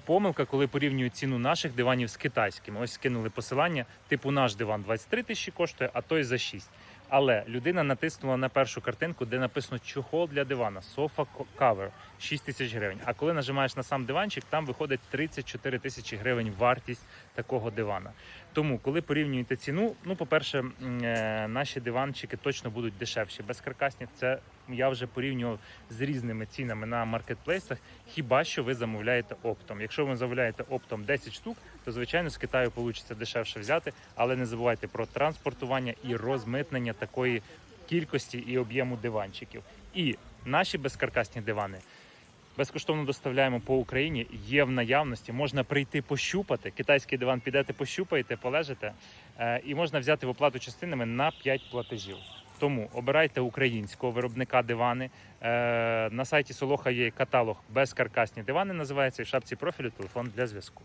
Помилка, коли порівнюють ціну наших диванів з китайськими. Ось скинули посилання, типу наш диван 23 тисячі коштує, а той за 6. Але людина натиснула на першу картинку, де написано чохол для дивана, sofa cover, 6 тисяч гривень. А коли нажимаєш на сам диванчик, там виходить 34 тисячі гривень вартість такого дивана. Тому, коли порівнюєте ціну, ну, по-перше, е, наші диванчики точно будуть дешевші. Безкаркасні це я вже порівнював з різними цінами на маркетплейсах. Хіба що ви замовляєте оптом? Якщо ви замовляєте оптом 10 штук, то звичайно з Китаю вийде дешевше взяти, але не забувайте про транспортування і розмитнення такої кількості і об'єму диванчиків. І наші безкаркасні дивани. Безкоштовно доставляємо по Україні. Є в наявності. Можна прийти пощупати. Китайський диван підете, пощупаєте, полежите, е, і можна взяти в оплату частинами на 5 платежів. Тому обирайте українського виробника дивани. Е, На сайті Солоха є каталог безкаркасні дивани. Називається в шапці профілю телефон для зв'язку.